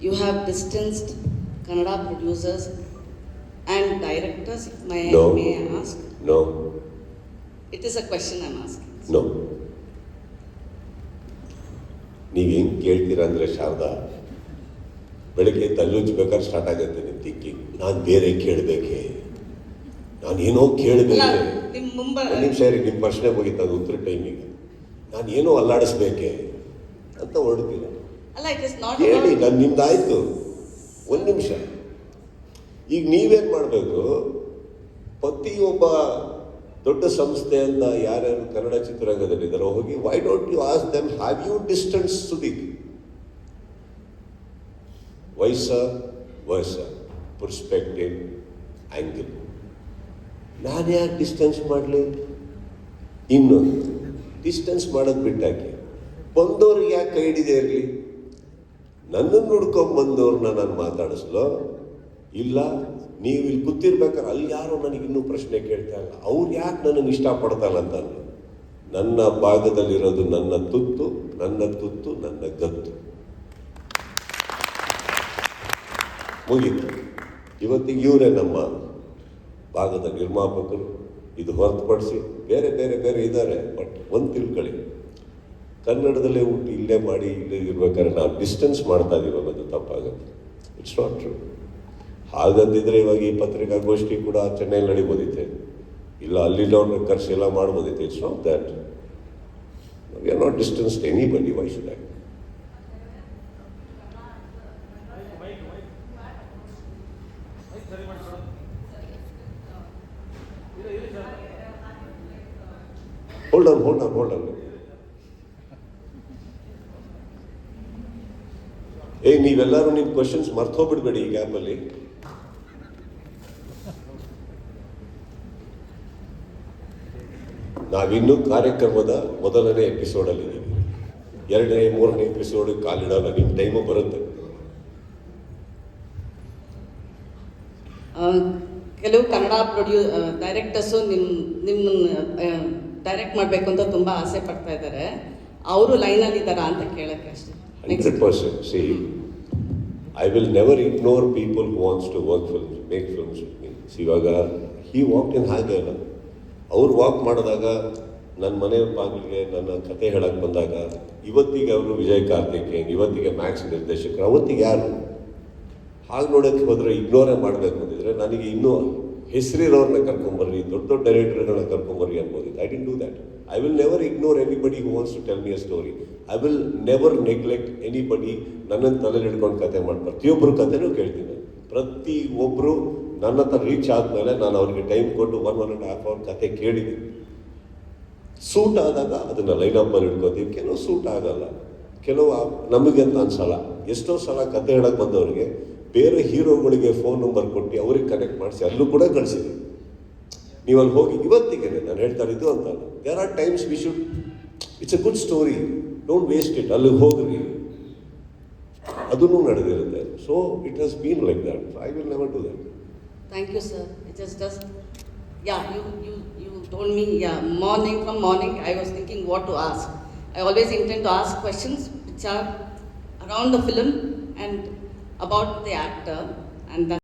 you have distanced Kannada producers and directors, if may, No. may I ask? No It is a question I'm asking. No ನೀವು ಹೆಂಗೆ ಕೇಳ್ತೀರಾ ಅಂದರೆ ಶಾರದಾ ಬೆಳಗ್ಗೆ ತಲ್ಲುಜ್ಬೇಕಾದ್ರೆ start ಆಗುತ್ತೆ ನಿಮ್ಮ thinking ನಾನು ಬೇರೆ ಕೇಳಬೇಕೆ? ನಾನು ಏನೋ ಕೇಳಬೇಕೆ? ನಿಮಿಷ ಇರಿ ನಿಮ್ಮ ಪ್ರಶ್ನೆ ಮುಗೀತು ಅದು ಉತ್ತರ ಟೈಮಿಗೆ ನಾನು ಏನೋ ಅಲ್ಲಾಡಿಸ್ಬೇಕೆ? ಅಂತ ಹೊರಡ್ತೀನಿ ಅಲ್ಲ ಇಟ್ ಇಸ್ ನಾಟ್ ಕೇಳಿ ನಾನು ನಿಮ್ದಾಯ್ತು. ಒಂದು ನಿಮಿಷ. ಈಗ ನೀವೇನು ಮಾಡಬೇಕು? ಪ್ರತಿಯೊಬ್ಬ ದೊಡ್ಡ ಸಂಸ್ಥೆ ಅಂತ ಯಾರ್ಯಾರು ಕನ್ನಡ ಚಿತ್ರರಂಗದಲ್ಲಿದ್ದಾರೋ ಹೋಗಿ why don't you ask them have you distance Sudeep ವಯಸ್ಸ ವಯಸ್ಸ ಪರ್ಸ್ಪೆಕ್ಟಿವ್ ಆ್ಯಂಗಲ್ ನಾನು ಯಾಕೆ ಡಿಸ್ಟೆನ್ಸ್ ಮಾಡಲಿ? ಇನ್ನೊಂದು ಡಿಸ್ಟೆನ್ಸ್ ಮಾಡೋದು ಬಿಟ್ಟಾಕಿ. ಬಂದವ್ರಿಗೆ ಯಾಕೆ ಕೈ ಹಿಡಿದೇ ಇರಲಿ? ನನ್ನನ್ನು ನೋಡ್ಕೊಂಡ್ ಬಂದವ್ರನ್ನ ನಾನು ಮಾತಾಡಿಸ್ಲೋ? ಇಲ್ಲ, ನೀವು ಇಲ್ಲಿ ಕೂತಿರ್ಬೇಕಾದ್ರೆ ಅಲ್ಲಿ ಯಾರೋ ನನಗೆ ಇನ್ನೂ ಪ್ರಶ್ನೆ ಕೇಳ್ತಾ ಇಲ್ಲ. ಅವ್ರು ಯಾಕೆ ನನಗೆ ಇಷ್ಟಪಡ್ತಾರ ಅಂತ. ನನ್ನ ಭಾಗದಲ್ಲಿರೋದು ನನ್ನ ತುತ್ತು ನನ್ನ ತುತ್ತು, ನನ್ನ ಗತ್ತು. ಮುಗೀತು. ಇವತ್ತಿಗೆ ಇವರೇ ನಮ್ಮ ಭಾಗದ ನಿರ್ಮಾಪಕರು. ಇದು ಹೊರತುಪಡಿಸಿ ಬೇರೆ ಬೇರೆ ಬೇರೆ ಇದ್ದಾರೆ, ಬಟ್ ಒಂದು ತಿಳ್ಕೊಳ್ಳಿ ಕನ್ನಡದಲ್ಲೇ ಹುಟ್ಟಿ ಇಲ್ಲೇ ಮಾಡಿ ಇಲ್ಲೇ ಇರ್ಬೇಕಾದ್ರೆ ನಾವು ಡಿಸ್ಟೆನ್ಸ್ ಮಾಡ್ತಾ ಇದೀವಿ ಅನ್ನೋದು ತಪ್ಪಾಗುತ್ತೆ. ಇಟ್ಸ್ ನಾಟ್ ಟ್ರೂ ಹಾಗಂದಿದ್ರೆ ಇವಾಗ ಈ ಪತ್ರಿಕಾಗೋಷ್ಠಿ ಕೂಡ ಚೆನ್ನೈಲಿ ನಡಿಬೋದಿತ್ತೆ. ಇಲ್ಲ ಅಲ್ಲಿದ್ದವ್ರನ್ನ ಕರ್ಸಿ ಎಲ್ಲ ಮಾಡ್ಬೋದಿತ್ತು. It's not that we not distance anybody why should I hold hold hold ಏ, ನೀವೆಲ್ಲರೂ ನಿಮ್ಮ ಕ್ವಶನ್ಸ್ ಮರ್ತೋಗ್ಬಿಡ್ಬೇಡಿ ಈ ಗ್ಯಾಪಲ್ಲಿ ನಾವಿನ್ನೂ ಕಾರ್ಯಕ್ರಮದ ಮೊದಲನೇ ಎಪಿಸೋಡಲ್ಲಿ ಇದ್ದೀವಿ ಎರಡನೇ, ಮೂರನೇ ಎಪಿಸೋಡ್ ಕಾಲಿಡಲ್ಲ ನಿಮ್ಮ ಟೈಮು ಬರುತ್ತೆ. ಕೆಲವು ಕನ್ನಡ ಪ್ರೊಡ್ಯೂ ಡೈರೆಕ್ಟರ್ಸು ನಿಮ್ಮ ನಿಮ್ಮನ್ನು ಡೈರೆಕ್ಟ್ ಮಾಡಬೇಕು ಅಂತ ತುಂಬ ಆಸೆ ಪಡ್ತಾ ಇದ್ದಾರೆ ಅವರು ಲೈನಲ್ಲಿ ಇದ್ದಾರಾ ಅಂತ ಕೇಳೋಕ್ಕೆ ಅಷ್ಟೇ. Hundred percent see I will never ignore people who wants to work films make films with me ಇವಾಗ ಹಿ ವಾಕ್ ಇನ್ ಹಾಗೆ ಅಲ್ಲ ಅವ್ರು ವಾಕ್ ಮಾಡಿದಾಗ ನನ್ನ ಮನೆ ಬಾಗಿಲಿಗೆ ನನ್ನ ಕತೆ ಹೇಳಕ್ಕೆ ಬಂದಾಗ ಇವತ್ತಿಗೆ ಅವರು ವಿಜಯ್ ಕಾರ್ತಿಕೇಯನ್, ಇವತ್ತಿಗೆ ಮ್ಯಾಕ್ಸ್ ನಿರ್ದೇಶಕರು, ಅವತ್ತಿಗೆ ಯಾರು? ಹಾಗೆ ನೋಡೋಕ್ಕೆ ಹೋದರೆ ಇಗ್ನೋರೇ ಮಾಡಬೇಕು ಅಂದಿದ್ರೆ ನನಗೆ ಇನ್ನೂ ಹೆಸರಿರೋರನ್ನ ಕರ್ಕೊಂಬರ್ರಿ ದೊಡ್ಡ ದೊಡ್ಡ ಡೈರೆಕ್ಟರ್ಗಳನ್ನ ಕರ್ಕೊಂಬರ್ರಿ ಅನ್ಬೋದಿತ್ತು. I didn't do that I will never ignore anybody who wants to tell me a story I will never neglect anybody ನನ್ನನ್ನು ತಲೆಯಲ್ಲಿ ಹಿಡ್ಕೊಂಡು ಕತೆ ಮಾಡಿ ಪ್ರತಿಯೊಬ್ಬರು ಕತೆನೂ ಕೇಳ್ತೀನಿ. ಪ್ರತಿ ಒಬ್ಬರು ನನ್ನ ಹತ್ರ ರೀಚ್ ಆದಮೇಲೆ ನಾನು ಅವರಿಗೆ ಟೈಮ್ ಕೊಟ್ಟು one one and half hour ಕತೆ ಕೇಳಿದ್ದೀನಿ. ಸೂಟ್ ಆದಾಗ ಅದನ್ನು ಲೈನಪ್ಪಲ್ಲಿ ಹಿಡ್ಕೋತೀವಿ. ಕೆಲವು ಸೂಟ್ ಆಗಲ್ಲ. ಕೆಲವು ನಮಗೆ ಅಂತ ಅನ್ಸಲ್ಲ. ಎಷ್ಟೋ ಸಲ ಕತೆ ಹೇಳಕ್ಕೆ ಬಂದವರಿಗೆ ಬೇರೆ ಹೀರೋಗಳಿಗೆ ಫೋನ್ ನಂಬರ್ ಕೊಟ್ಟು ಅವ್ರಿಗೆ ಕನೆಕ್ಟ್ ಮಾಡಿಸಿ, ಅಲ್ಲೂ ಕೂಡ ಕಳಿಸಿದ್ದೀನಿ ನೀವು ಅಲ್ಲಿ ಹೋಗಿ ಇವತ್ತಿಗೆ ನಾನು ಹೇಳ್ತಾ ಇದ್ದು ಅಂತಾರೆ there are times we should it's a good story don't waste it ಅಲ್ಲಿಗೆ ಹೋಗ್ರಿ. ಅದನ್ನು ನಡೆದಿರುತ್ತೆ. So it has been like that I will never to that thank you sir it is just yeah you you you told me yeah morning from morning I was thinking what to ask I always intent to ask questions which are around the film and about the actor, and that.